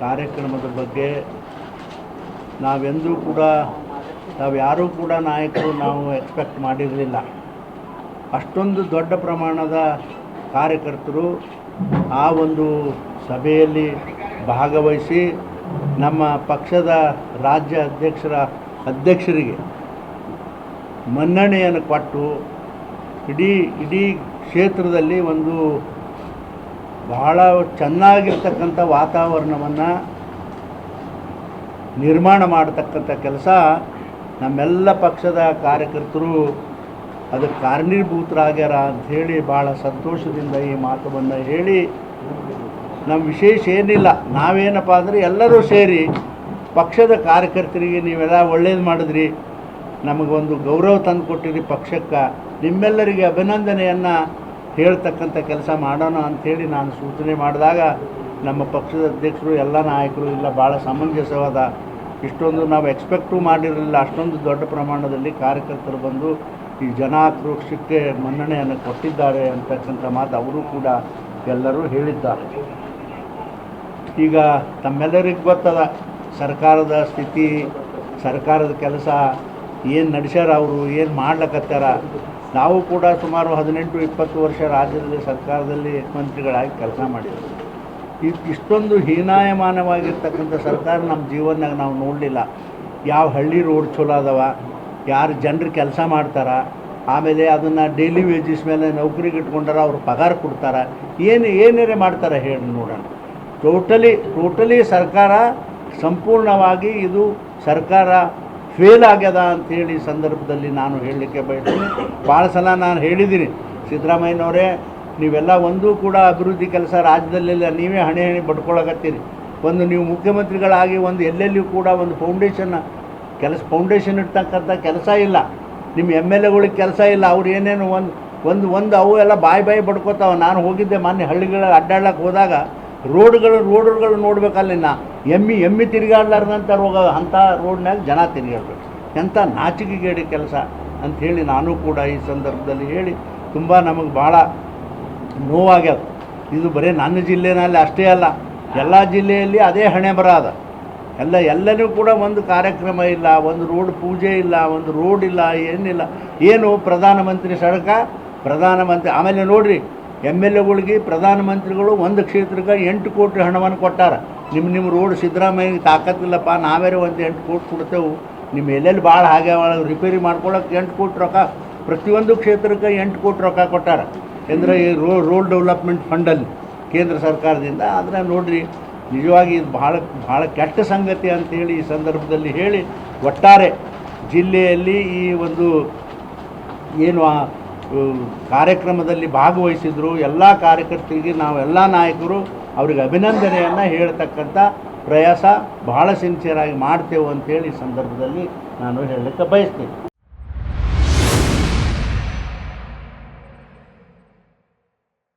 ಕಾರ್ಯಕ್ರಮದ ಬಗ್ಗೆ ನಾವೆಂದೂ ಕೂಡ, ನಾವು ಯಾರೂ ಕೂಡ ನಾಯಕರು ನಾವು ಎಕ್ಸ್ಪೆಕ್ಟ್ ಮಾಡಿರಲಿಲ್ಲ. ಅಷ್ಟೊಂದು ದೊಡ್ಡ ಪ್ರಮಾಣದ ಕಾರ್ಯಕರ್ತರು ಆ ಒಂದು ಸಭೆಯಲ್ಲಿ ಭಾಗವಹಿಸಿ ನಮ್ಮ ಪಕ್ಷದ ರಾಜ್ಯ ಅಧ್ಯಕ್ಷರ, ಅಧ್ಯಕ್ಷರಿಗೆ ಮನ್ನಣೆಯನ್ನು ಕೊಟ್ಟು ಇಡೀ ಇಡೀ ಕ್ಷೇತ್ರದಲ್ಲಿ ಒಂದು ಬಹಳ ಚೆನ್ನಾಗಿರ್ತಕ್ಕಂಥ ವಾತಾವರಣವನ್ನು ನಿರ್ಮಾಣ ಮಾಡತಕ್ಕಂಥ ಕೆಲಸ ನಮ್ಮೆಲ್ಲ ಪಕ್ಷದ ಕಾರ್ಯಕರ್ತರು ಅದಕ್ಕೆ ಕಾರಣೀಭೂತರಾಗ್ಯಾರ ಅಂಥೇಳಿ ಭಾಳ ಸಂತೋಷದಿಂದ ಈ ಮಾತನ್ನು ಹೇಳಿ ನಮ್ಮ ವಿಶೇಷ ಏನಿಲ್ಲ. ನಾವೇನಪ್ಪ ಅಂದರೆ ಎಲ್ಲರೂ ಸೇರಿ ಪಕ್ಷದ ಕಾರ್ಯಕರ್ತರಿಗೆ ನೀವೆಲ್ಲ ಒಳ್ಳೇದು ಮಾಡಿದ್ರಿ. ನಮಗೊಂದು ಗೌರವ ತಂದು ಕೊಟ್ಟಿರಿ ಪಕ್ಷಕ್ಕೆ. ನಿಮ್ಮೆಲ್ಲರಿಗೆ ಅಭಿನಂದನೆಯನ್ನು ಹೇಳ್ತಕ್ಕಂಥ ಕೆಲಸ ಮಾಡೋಣ ಅಂಥೇಳಿ ನಾನು ಸೂಚನೆ ಮಾಡಿದಾಗ ನಮ್ಮ ಪಕ್ಷದ ಅಧ್ಯಕ್ಷರು, ಎಲ್ಲ ನಾಯಕರು, ಇಲ್ಲ ಭಾಳ ಸಮಂಜಸವಾದ ಇಷ್ಟೊಂದು ನಾವು ಎಕ್ಸ್ಪೆಕ್ಟೂ ಮಾಡಿರಲಿಲ್ಲ. ಅಷ್ಟೊಂದು ದೊಡ್ಡ ಪ್ರಮಾಣದಲ್ಲಿ ಕಾರ್ಯಕರ್ತರು ಬಂದು ಈ ಜನಾಕ್ರೋಶಕ್ಕೆ ಮನ್ನಣೆಯನ್ನು ಕೊಟ್ಟಿದ್ದಾರೆ ಅಂತಕ್ಕಂಥ ಮಾತು ಅವರು ಕೂಡ ಎಲ್ಲರೂ ಹೇಳಿದ್ದಾರೆ. ಈಗ ತಮ್ಮೆಲ್ಲರಿಗೂ ಗೊತ್ತದ, ಸರ್ಕಾರದ ಸ್ಥಿತಿ, ಸರ್ಕಾರದ ಕೆಲಸ, ಏನು ನಡೆಸ್ಯಾರ ಅವರು, ಏನು ಮಾಡ್ಲಕತ್ತಾರ ನಾವು ಕೂಡ ಸುಮಾರು ಹದಿನೆಂಟು ಇಪ್ಪತ್ತು ವರ್ಷ ರಾಜ್ಯದಲ್ಲಿ ಸರ್ಕಾರದಲ್ಲಿ ಮಂತ್ರಿಗಳಾಗಿ ಕೆಲಸ ಮಾಡಿದ್ದೀವಿ ಈ ಇಷ್ಟೊಂದು ಹೀನಾಯಮಾನವಾಗಿರ್ತಕ್ಕಂಥ ಸರ್ಕಾರ ನಮ್ಮ ಜೀವನದಾಗ ನಾವು ನೋಡಲಿಲ್ಲ. ಯಾವ ಹಳ್ಳಿ ರೋಡ್ ಚಲೋ ಅದಾವ, ಯಾರು ಜನರು ಕೆಲಸ ಮಾಡ್ತಾರ, ಆಮೇಲೆ ಅದನ್ನು ಡೈಲಿ ವೇಜಸ್ ಮೇಲೆ ನೌಕರಿಗೆ ಇಟ್ಕೊಂಡಾರ ಅವ್ರು ಪಗಾರ ಕೊಡ್ತಾರೆ, ಏನು ಏನೇನೇ ಮಾಡ್ತಾರೆ ಹೇಳಿ ನೋಡೋಣ. ಟೋಟಲಿ ಟೋಟಲಿ ಸರ್ಕಾರ ಸಂಪೂರ್ಣವಾಗಿ ಇದು ಸರ್ಕಾರ ಫೇಲ್ ಆಗ್ಯದ ಅಂಥೇಳಿ ಸಂದರ್ಭದಲ್ಲಿ ನಾನು ಹೇಳಲಿಕ್ಕೆ ಬಯಸ್ತೀನಿ. ಭಾಳ ಸಲ ನಾನು ಹೇಳಿದ್ದೀನಿ, ಸಿದ್ದರಾಮಯ್ಯನವರೇ, ನೀವೆಲ್ಲ ಒಂದೂ ಕೂಡ ಅಭಿವೃದ್ಧಿ ಕೆಲಸ ರಾಜ್ಯದಲ್ಲೆಲ್ಲ ನೀವೇ ಹಣೆ ಹಣೆ ಬಡ್ಕೊಳಕತ್ತೀರಿ. ಒಂದು ನೀವು ಮುಖ್ಯಮಂತ್ರಿಗಳಾಗಿ ಒಂದು ಎಲ್ಲೆಲ್ಲಿಯೂ ಕೂಡ ಒಂದು ಫೌಂಡೇಶನ್ ಕೆಲಸ ಫೌಂಡೇಶನ್ ಇರ್ತಕ್ಕಂಥ ಕೆಲಸ ಇಲ್ಲ. ನಿಮ್ಮ ಎಂ ಎಲ್ ಎಗಳಿಗೆ ಕೆಲಸ ಇಲ್ಲ, ಅವ್ರು ಏನೇನು ಒಂದು ಒಂದು ಒಂದು ಅವು ಎಲ್ಲ ಬಾಯಿ ಬಾಯಿ ಬಡ್ಕೋತಾವೆ. ನಾನು ಹೋಗಿದ್ದೆ ಮೊನ್ನೆ ಹಳ್ಳಿಗಳ ಅಡ್ಡಾಡ್ಲಕ್ಕೆ ಹೋದಾಗ ರೋಡ್ಗಳು ರೋಡ್ಗಳು ನೋಡ್ಬೇಕಲ್ಲಿ ನಾ ಎಮ್ಮಿ ಎಮ್ಮಿ ತಿರುಗಾಡ್ಲಾರ್ದಂಥ ರೋಗ, ಅಂಥ ರೋಡ್ನಾಗ ಜನ ತಿರುಗಾಡ್ಬೇಕು. ಎಂಥ ನಾಚಿಕೆಗೇಡಿ ಕೆಲಸ ಅಂಥೇಳಿ ನಾನು ಕೂಡ ಈ ಸಂದರ್ಭದಲ್ಲಿ ಹೇಳಿ ತುಂಬ ನಮಗೆ ಭಾಳ ನೋವಾಗ್ಯದ ಇದು ಬರೀ ನನ್ನ ಜಿಲ್ಲೆನಲ್ಲಿ ಅಷ್ಟೇ ಅಲ್ಲ. ಎಲ್ಲ ಜಿಲ್ಲೆಯಲ್ಲಿ ಅದೇ ಹಣೆ ಬರ ಅದ. ಎಲ್ಲ, ಎಲ್ಲನೂ ಕೂಡ ಒಂದು ಕಾರ್ಯಕ್ರಮ ಇಲ್ಲ, ಒಂದು ರೋಡ್ ಪೂಜೆ ಇಲ್ಲ, ಒಂದು ರೋಡ್ ಇಲ್ಲ, ಏನಿಲ್ಲ. ಏನು ಪ್ರಧಾನಮಂತ್ರಿ ಸಡಕ? ಪ್ರಧಾನಮಂತ್ರಿ ಆಮೇಲೆ ನೋಡ್ರಿ ಎಂ ಎಲ್ ಎಗಳಿಗೆ ಪ್ರಧಾನಮಂತ್ರಿಗಳು ಒಂದು ಕ್ಷೇತ್ರಕ್ಕೆ ಎಂಟು ಕೋಟಿ ಹಣವನ್ನು ಕೊಟ್ಟಾರ. ನಿಮ್ಮ ನಿಮ್ಮ ರೋಡ್ ಸಿದ್ದರಾಮಯ್ಯಗೆ ತಾಕತ್ತಿಲ್ಲಪ್ಪ, ನಾವೇ ಒಂದು ಎಂಟು ಕೋಟಿ ಕೊಡ್ತೇವೆ. ನಿಮ್ಮ ಎಲ್ಲೆಲ್ಲಿ ಭಾಳ ಹಾಗೆ ರಿಪೇರಿ ಮಾಡ್ಕೊಳಕ್ಕೆ ಎಂಟು ಕೋಟಿ ರೊಕ್ಕ, ಪ್ರತಿಯೊಂದು ಕ್ಷೇತ್ರಕ್ಕೆ ಎಂಟು ಕೋಟಿ ರೊಕ್ಕ ಕೊಟ್ಟಾರ. ಅಂದರೆ ಈ ರೋ, ರೋಡ್ ಡೆವಲಪ್ಮೆಂಟ್ ಫಂಡಲ್ಲಿ ಕೇಂದ್ರ ಸರ್ಕಾರದಿಂದ. ಆದರೆ ನೋಡಿರಿ, ನಿಜವಾಗಿ ಇದು ಭಾಳ ಭಾಳ ಕೆಟ್ಟ ಸಂಗತಿ ಅಂತೇಳಿ ಈ ಸಂದರ್ಭದಲ್ಲಿ ಹೇಳಿ, ಒಟ್ಟಾರೆ ಜಿಲ್ಲೆಯಲ್ಲಿ ಈ ಒಂದು ಏನು ಕಾರ್ಯಕ್ರಮದಲ್ಲಿ ಭಾಗವಹಿಸಿದ್ರು ಎಲ್ಲ ಕಾರ್ಯಕರ್ತರಿಗೆ ನಾವೆಲ್ಲ ನಾಯಕರು ಅವ್ರಿಗೆ ಅಭಿನಂದನೆಯನ್ನು ಹೇಳ್ತಕ್ಕಂಥ ಪ್ರಯಾಸ ಬಹಳ ಸಿನ್ಸಿಯರಾಗಿ ಮಾಡ್ತೇವೆ ಅಂತೇಳಿ ಈ ಸಂದರ್ಭದಲ್ಲಿ ನಾನು ಹೇಳಲಿಕ್ಕೆ ಬಯಸ್ತೀನಿ.